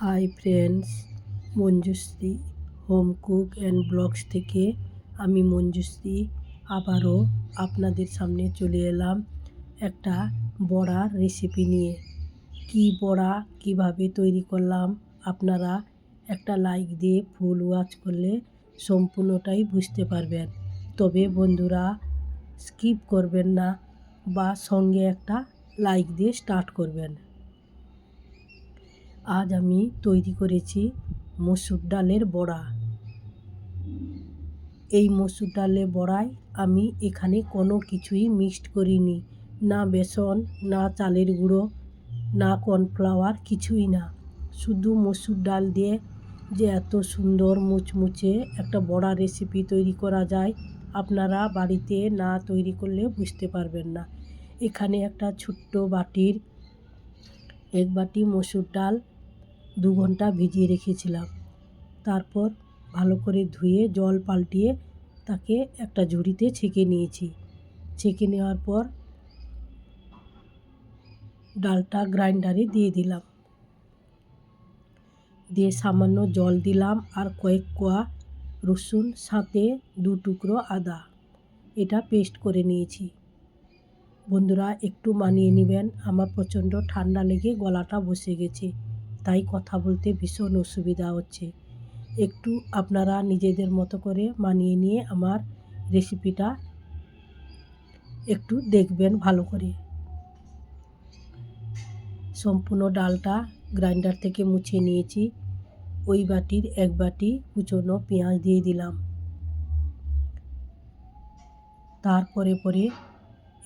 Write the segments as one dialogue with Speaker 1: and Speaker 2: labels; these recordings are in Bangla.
Speaker 1: Hi friends Manjushree home cook and blogs থেকে আমি মঞ্জুশ্রী। আবারও আপনাদের সামনে চলে এলাম একটা বড়া রেসিপি নিয়ে। কী বড়া, কীভাবে তৈরি করলাম, আপনারা একটা লাইক দিয়ে ফুল ওয়াচ করলে সম্পূর্ণটাই বুঝতে পারবেন। তবে বন্ধুরা স্কিপ করবেন না বা সঙ্গে একটা লাইক দিয়ে স্টার্ট করবেন। আজ আমি তৈরি করেছি মসুর ডালের বড়া। এই মসুর ডালের বড়ায় আমি এখানে কোনো কিছুই মিক্সড করিনি। না বেসন, না চালের গুঁড়ো, না কর্নফ্লাওয়ার, কিছুই না। শুধু মসুর ডাল দিয়ে যে এত সুন্দর মুচমুচে একটা বড়া রেসিপি তৈরি করা যায়, আপনারা বাড়িতে না তৈরি করলে বুঝতে পারবেন না। এখানে একটা ছোট্ট বাটির, এক বাটি মসুর ডাল দু ঘণ্টা ভিজিয়ে রেখেছিলাম। তারপর ভালো করে ধুয়ে জল পাল্টিয়ে তাকে একটা ঝুড়িতে ছেঁকে নিয়েছি। ছেঁকে নেওয়ার পর ডালটা গ্রাইন্ডারে দিয়ে দিলাম। দিয়ে সামান্য জল দিলাম আর কয়েক কোয়া রসুন, সাথে দু টুকরো আদা। এটা পেস্ট করে নিয়েছি। বন্ধুরা, একটু মানিয়ে নেবেন। আমার প্রচণ্ড ঠান্ডা লেগে গলাটা বসে গেছে। তাই কথা বলতে ভীষণ অসুবিধা হচ্ছে। একটু আপনারা নিজেদের মতো করে মানিয়ে নিয়ে আমার রেসিপিটা একটু দেখবেন ভালো করে। সম্পূর্ণ ডালটা গ্রাইন্ডার থেকে মুছে নিয়েছি। ওই বাটির এক বাটি কুচনো পেঁয়াজ দিয়ে দিলাম। তারপরে পরে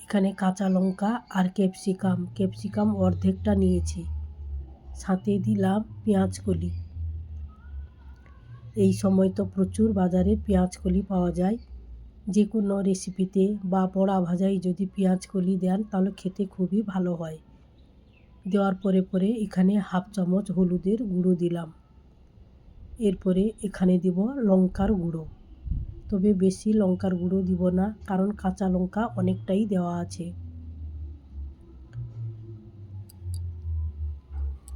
Speaker 1: এখানে কাঁচা লঙ্কা আর ক্যাপসিকাম। ক্যাপসিকাম অর্ধেকটা নিয়েছি। সাথে দিলাম পেঁয়াজ কলি এই সময় তো প্রচুর বাজারে পেঁয়াজ কলি পাওয়া যায়। যে কোনো রেসিপিতে বা বড়া ভাজায় যদি পেঁয়াজ কলি দেন, তাহলে খেতে খুবই ভালো হয়। দেওয়ার পরে পরে এখানে হাফ চামচ হলুদের গুঁড়ো দিলাম। এরপরে এখানে দিব লঙ্কার গুঁড়ো। তবে বেশি লঙ্কার গুঁড়ো দিব না, কারণ কাঁচা লঙ্কা অনেকটাই দেওয়া আছে।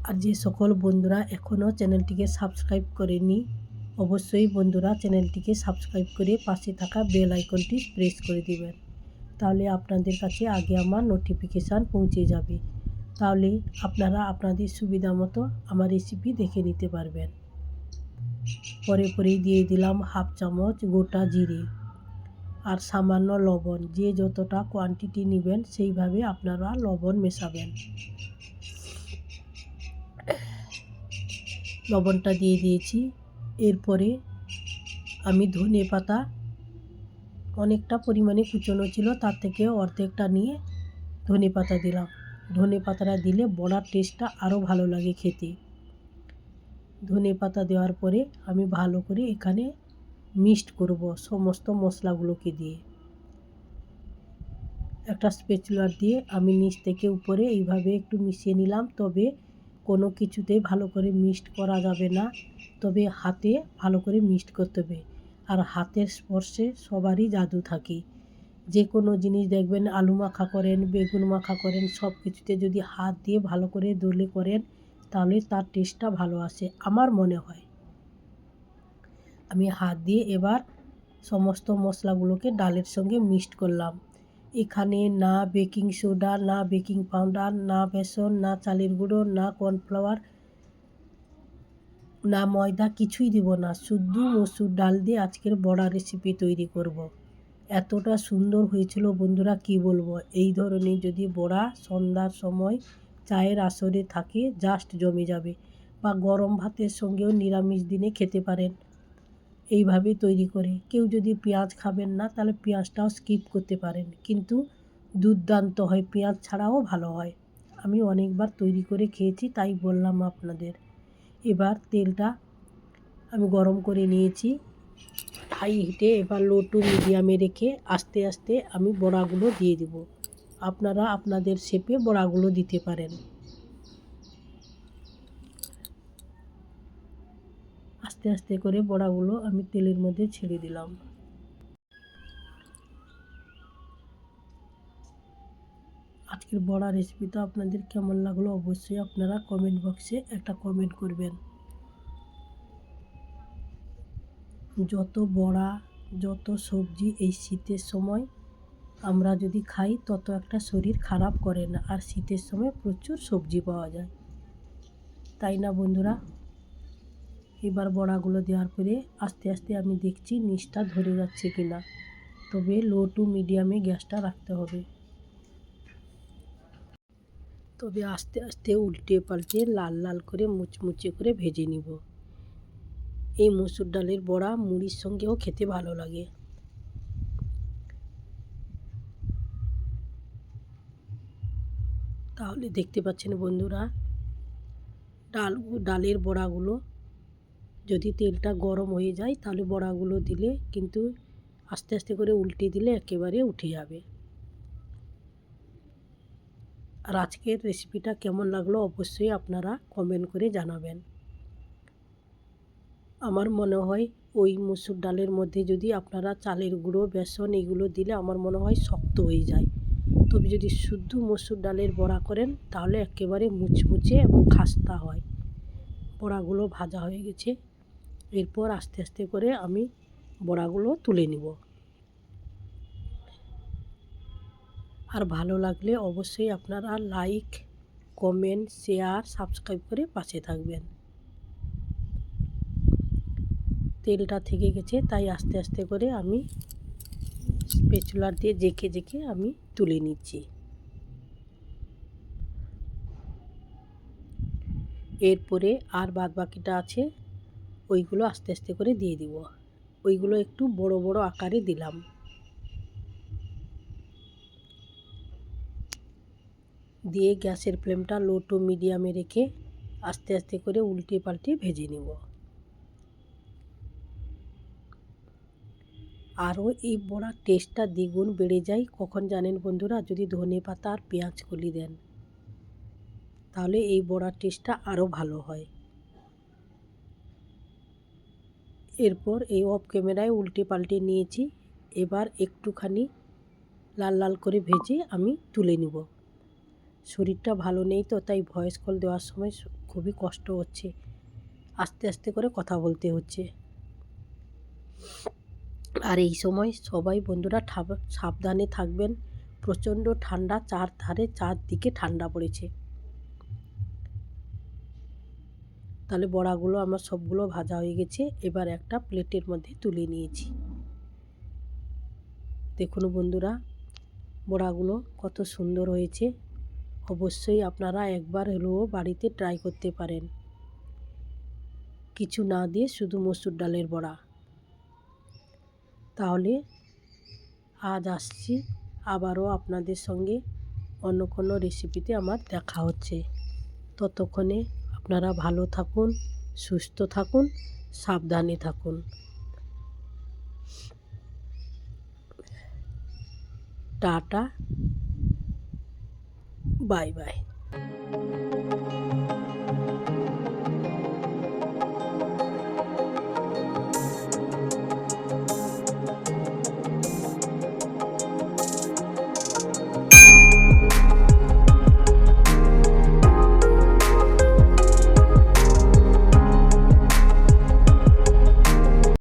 Speaker 1: আর যে সকল বন্ধুরা এখনও চ্যানেলটিকে সাবস্ক্রাইব করেনি, অবশ্যই বন্ধুরা চ্যানেলটিকে সাবস্ক্রাইব করে পাশে থাকা বেল আইকনটি প্রেস করে দিবেন। তাহলে আপনাদের কাছে আগে আমার নোটিফিকেশান পৌঁছে যাবে। তাহলে আপনারা আপনাদের সুবিধা মতো আমার রেসিপি দেখে নিতে পারবেন। পরে পরে দিয়ে দিলাম হাফ চামচ গোটা জিরে আর সামান্য লবণ। যে যতটা কোয়ান্টিটি নেবেন সেইভাবে আপনারা লবণ মেশাবেন। লবণটা দিয়ে দিয়েছি। এরপরে আমি ধনে পাতা অনেকটা পরিমাণে কুচনো ছিল, তার থেকে অর্ধেকটা নিয়ে ধনে পাতা দিলাম। ধনে পাতাটা দিলে বড়ার টেস্টটা আরও ভালো লাগে খেতে। ধনে পাতা দেওয়ার পরে আমি ভালো করে এখানে মিক্সড করব সমস্ত মশলাগুলোকে দিয়ে। একটা স্পেচুলার দিয়ে আমি নিচ থেকে উপরে এইভাবে একটু মিশিয়ে নিলাম, তবে কোনো কিছুতেই ভালো করে মিক্সড করা যাবে না। তবে হাতে ভালো করে মিক্সড করতে হবে। আর হাতের স্পর্শে সবারই জাদু থাকে। যে কোনো জিনিস দেখবেন, আলু মাখা করেন, বেগুন মাখা করেন, সব কিছুতে যদি হাত দিয়ে ভালো করে দলে করেন, তাহলে তার টেস্টটা ভালো আসে, আমার মনে হয়। আমি হাত দিয়ে এবার সমস্ত মশলাগুলোকে ডালের সঙ্গে মিক্সড করলাম। এখানে না বেকিং সোডা, না বেকিং পাউডার, না বেসন, না চালের গুঁড়ো, না কর্নফ্লাওয়ার, না ময়দা, কিছুই দিব না। শুধু মসুর ডাল দিয়ে আজকের বড়া রেসিপি তৈরি করব। এতটা সুন্দর হয়েছিল বন্ধুরা, কি বলব? এই ধরনের যদি বড়া সন্ধ্যার সময় চায়ের আসরে থাকে জাস্ট জমে যাবে। বা গরম ভাতের সঙ্গেও নিরামিষ দিনে খেতে পারেন। এইভাবে তৈরি করে। কেউ যদি পেঁয়াজ খাবেন না, তাহলে পেঁয়াজটাও স্কিপ করতে পারেন। কিন্তু দুর্দান্ত হয়, পেঁয়াজ ছাড়াও ভালো হয়। আমি অনেকবার তৈরি করে খেয়েছি, তাই বললাম আপনাদের। এবার তেলটা আমি গরম করে নিয়েছি। হাই হিটে এবার লো টু মিডিয়ামে রেখে আস্তে আস্তে আমি বড়াগুলো দিয়ে দেব। আপনারা আপনাদের শেপে বড়াগুলো দিতে পারেন। আস্তে আস্তে করে বড়াগুলো আমি তেলের মধ্যে ছেড়ে দিলাম। আজকের বড়া রেসিপিটা আপনাদের কেমন লাগল অবশ্যই আপনারা কমেন্ট বক্সে একটা কমেন্ট করবেন। যত বড়া, যত সবজি এই শীতের সময় আমরা যদি খাই, তত একটা শরীর খারাপ করে না। আর শীতের সময় প্রচুর সবজি পাওয়া যায়। তাই না বন্ধুরা? এবার বড়াগুলো দেওয়ার পরে আস্তে আস্তে আমি দেখছি নিচটা ধরে যাচ্ছে কি না তবে লো টু মিডিয়ামে গ্যাসটা রাখতে হবে। তবে আস্তে আস্তে উল্টে পাল্টে লাল লাল করে মুচমুচে করে ভেজে নিব। এই মসুর ডালের বড়া মুড়ির সঙ্গেও খেতে ভালো লাগে। তাহলে দেখতে পাচ্ছেন বন্ধুরা, ডাল ডালের বড়াগুলো যদি তেলটা গরম হয়ে যায়, তাহলে বড়াগুলো দিলে কিন্তু আস্তে আস্তে করে উল্টে দিলে একেবারে উঠে যাবে। আর আজকের রেসিপিটা কেমন লাগল অবশ্যই আপনারা কমেন্ট করে জানাবেন। আমার মনে হয় ওই মুসুর ডালের মধ্যে যদি আপনারা চালের গুঁড়ো, বেসন এগুলো দিলে আমার মনে হয় শক্ত হয়ে যায়। তবে যদি শুদ্ধ মসুর ডালের বড়া করেন, তাহলে একেবারে মুচমুচে এবং খাস্তা হয়। বড়াগুলো ভাজা হয়ে গেছে। এরপর আস্তে আস্তে করে আমি বড়াগুলো তুলে নিব। আর ভালো লাগলে অবশ্যই আপনারা লাইক, কমেন্ট, শেয়ার, সাবস্ক্রাইব করে পাশে থাকবেন। তেলটা থেকে গেছে, তাই আস্তে আস্তে করে আমি স্পেচুলার দিয়ে জেকে জেকে আমি তুলে নিচ্ছি। এরপরে আর বাদ বাকিটা আছে ওইগুলো আস্তে আস্তে করে দিয়ে দিব। ওইগুলো একটু বড় বড় আকারে দিলাম। দিয়ে গ্যাসের ফ্লেমটা লো টু মিডিয়ামে রেখে আস্তে আস্তে করে উল্টে পাল্টে ভেজে নেব। আরও এই বড়ার টেস্টটা দ্বিগুণ বেড়ে যায়, কখন জানেন বন্ধুরা? যদি ধনে পাতা আর পেঁয়াজ কলি দেন, তাহলে এই বড়ার টেস্টটা আরও ভালো হয়। এরপর এই অফ ক্যামেরায় উল্টে পাল্টে নিয়েছি। এবার একটুখানি লাল লাল করে ভেজে আমি তুলে নিব। শরীরটা ভালো নেই তো, তাই ভয়েস কল দেওয়ার সময় খুবই কষ্ট হচ্ছে। আস্তে আস্তে করে কথা বলতে হচ্ছে। আর এই সময় সবাই বন্ধুরা সাবধানে থাকবেন। প্রচণ্ড ঠান্ডা চার ধারে চারদিকে ঠান্ডা পড়েছে। তাহলে বড়াগুলো আমার সবগুলো ভাজা হয়ে গেছে। এবার একটা প্লেটের মধ্যে তুলে নিয়েছি। দেখুন বন্ধুরা, বড়াগুলো কত সুন্দর হয়েছে। অবশ্যই আপনারা একবার হলেও বাড়িতে ট্রাই করতে পারেন। কিছু না দিয়ে শুধু মসুর ডালের বড়া। তাহলে আজ আসছি, আবারও আপনাদের সঙ্গে অন্য কোনো রেসিপিতে আমার দেখা হচ্ছে। ততক্ষণে আপনারা ভালো থাকুন সুস্থ থাকুন সাবধানে থাকুন। Tata bye bye.